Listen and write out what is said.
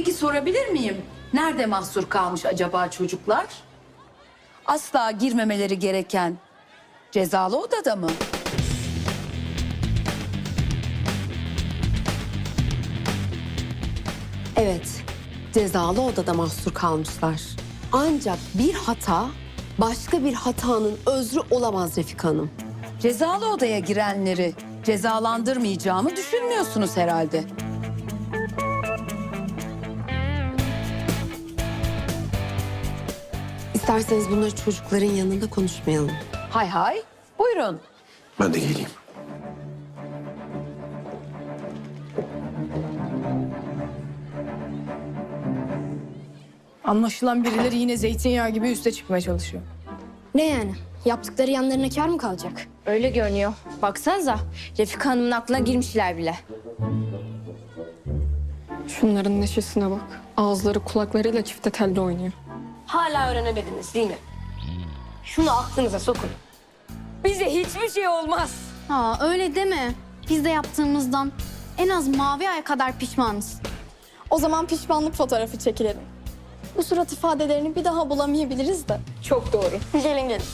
Sorabilir miyim? Nerede mahsur kalmış acaba çocuklar? Asla girmemeleri gereken cezalı odada mı? Evet, cezalı odada mahsur kalmışlar. Ancak bir hata başka bir hatanın özrü olamaz Refika Hanım. Cezalı odaya girenleri cezalandırmayacağımı düşünmüyorsunuz herhalde. İsterseniz bunları çocukların yanında konuşmayalım. Hay hay. Buyurun. Ben de geleyim. Anlaşılan birileri yine zeytinyağı gibi üste çıkmaya çalışıyor. Ne yani? Yaptıkları yanlarına kar mı kalacak? Öyle görünüyor. Baksanıza Refika Hanım'ın aklına girmişler bile. Şunların neşesine bak. Ağızları kulaklarıyla çifte telde oynuyor. Hala öğrenemediniz değil mi? Şunu aklınıza sokun. Bize hiçbir şey olmaz. Aa öyle deme. Biz de yaptığımızdan en az mavi ay kadar pişmanız. O zaman pişmanlık fotoğrafı çekilelim. Bu surat ifadelerini bir daha bulamayabiliriz de. Çok doğru. Gelin gelin.